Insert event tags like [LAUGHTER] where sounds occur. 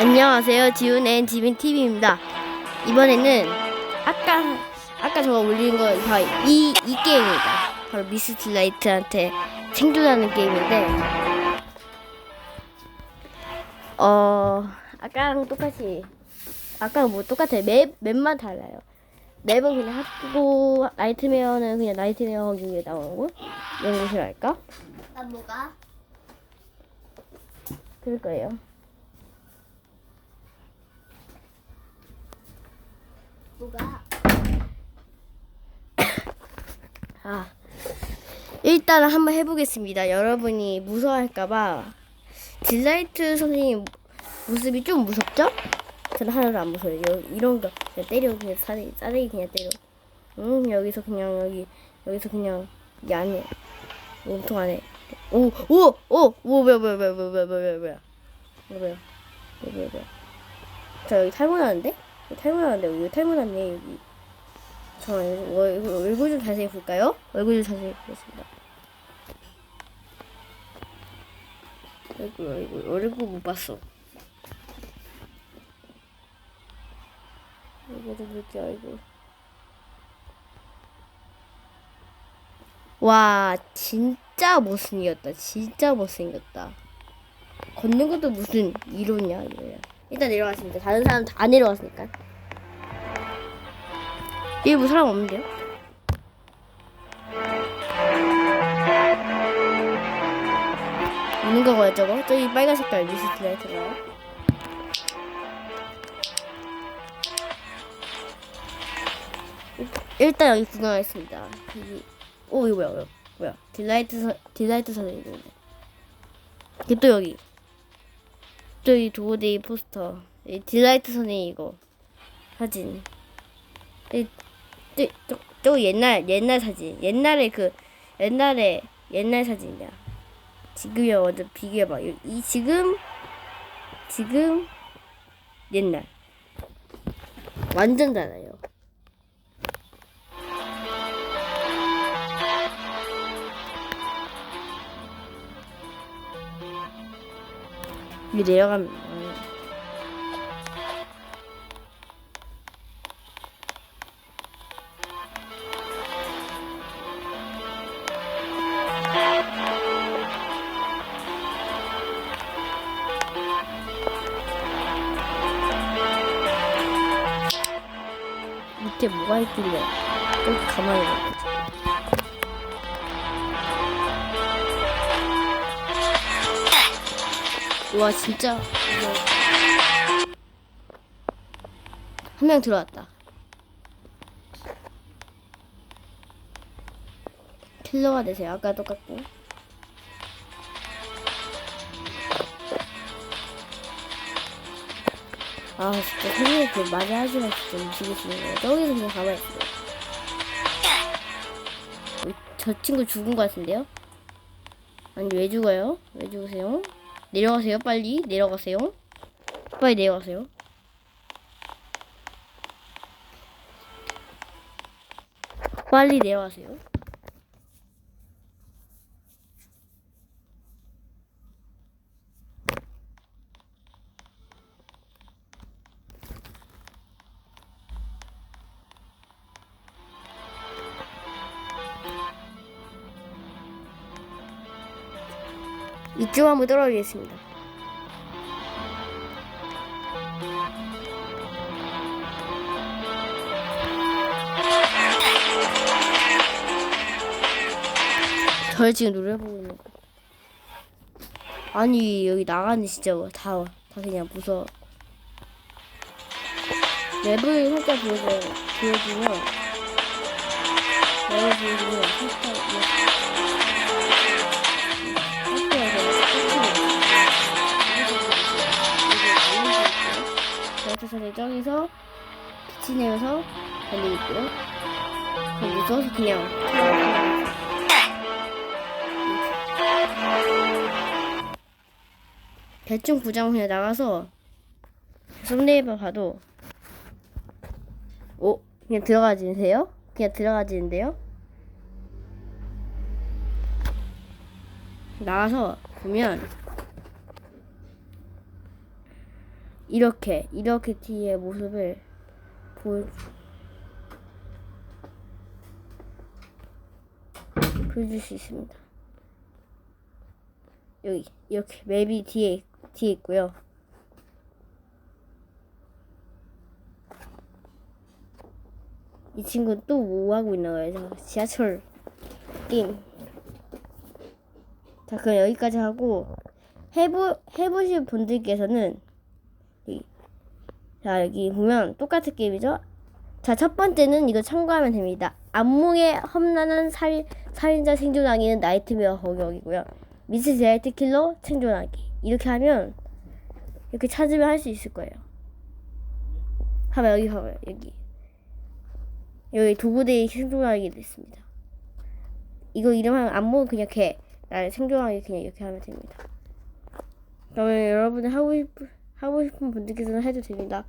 안녕하세요. 지훈의 지민 TV입니다. 이번에는 아까 아까 제가 올린 거 바로 이, 이 게임입니다. 바로 미스트 라이트한테 생존하는 게임인데 어 아까랑 똑같이 아까랑 뭐 똑같아요. 맵 맵만 달라요. 맵은 그냥 학교 나이트메어는 그냥 나이트메어 곳 이런 곳이라 할까? 나 뭐가? 그럴 거예요. 뭐가? [COUGHS] 아, 일단 한번 해보겠습니다. 여러분이 무서워할까봐 딜라이트 선생님 모습이 좀 무섭죠? 저는 하나도 안 무서워요. 여- 이런 거 그냥 때려 그냥 싸대기, 싸대기 그냥 때려. 응 여기서 그냥 여기 여기서 그냥 이 안에 몸통 안에 오오오오 뭐야 뭐야 뭐야 뭐야 뭐야 뭐야 뭐야 뭐야 뭐야 저 여기 탈모 나는데? 여기 탈모 나는데 여기. 잠깐만 얼굴, 얼굴 좀 자세히 볼까요? 얼굴 좀 자세히 보겠습니다. 얼굴 얼굴 얼굴 못 봤어. 얼굴 좀 볼게 얼굴. 와 진짜 못생겼다. 진짜 못생겼다. 걷는 것도 무슨 이론이야 이거야. 일단 내려갔습니다. 다른 사람 다 내려왔으니까. 일부 사람 없는데요? 있는 거야 저거? 저기 빨간 색깔 미스트 라이트가 일단 여기 구경하겠습니다 여기 오 이거 뭐야 뭐야 뭐야 딜라이트 선 딜라이트 선생님인데 이게 또 여기 저기 도어데이 포스터. 이 딜라이트 선생님 이거. 사진. 이 저, 저, 저 옛날 옛날 사진. 옛날에 그 옛날에 옛날 사진이야. 지금이랑 완전 비교해봐. 이, 이 지금 지금 옛날. 완전 달라요 위 내려가면 어. 밑에 뭐가 있길래 또 가만히 봐. 와 진짜 한 명 들어왔다. 킬러가 되세요. 아까 똑같고. 아 진짜 선생님 그 말을 하지만 진짜 미치겠습니다. 저기서 그냥 가만히 있어요. 어, 저 친구 죽은 것 같은데요? 아니 왜 죽어요? 왜 죽으세요? 내려가세요 빨리 내려가세요. 빨리 내려가세요. 빨리 내려가세요. 이쪽 한번 떨어지겠습니다. 절 지금 노래보고 있는 거. 아니 여기 나가는 진짜 뭐 다, 다 그냥 무서워. 맵을 살짝 보여줘, 보여주면 맵을 보여주면 살짝 저기서 저기서 빛이 내려서 달리고 있고요. 그럼 무서워서 그냥 대충 구장 그냥 나가서 썸네일만 봐도 오 그냥 들어가지세요? 그냥 들어가지는데요? 나가서 보면 이렇게 이렇게 뒤에 모습을 보여 보여줄 수 있습니다. 여기 이렇게 맵이 뒤에 뒤에 있고요. 이 친구는 또 뭐 하고? 저 지하철 게임. 자, 그럼 여기까지 하고 해보 해보실 분들께서는 이- 자 여기 보면 똑같은 게임이죠. 자, 첫 번째는 이거 참고하면 됩니다. 안무의 험난한 살인, 살인자 생존하기는 나이트메어 허격이고요. 미스 디라이트 킬러 생존하기. 이렇게 하면 이렇게 찾으면 할 수 있을 거예요. 하면 여기 봐봐요. 여기. 여기 도구대의 생존하기 됐습니다. 이거 이름하면 안무 그냥 개. 나를 생존하기 그냥 이렇게 하면 됩니다. 그러면 여러분이 하고 싶 하고 싶은 분들께서는 해도 됩니다.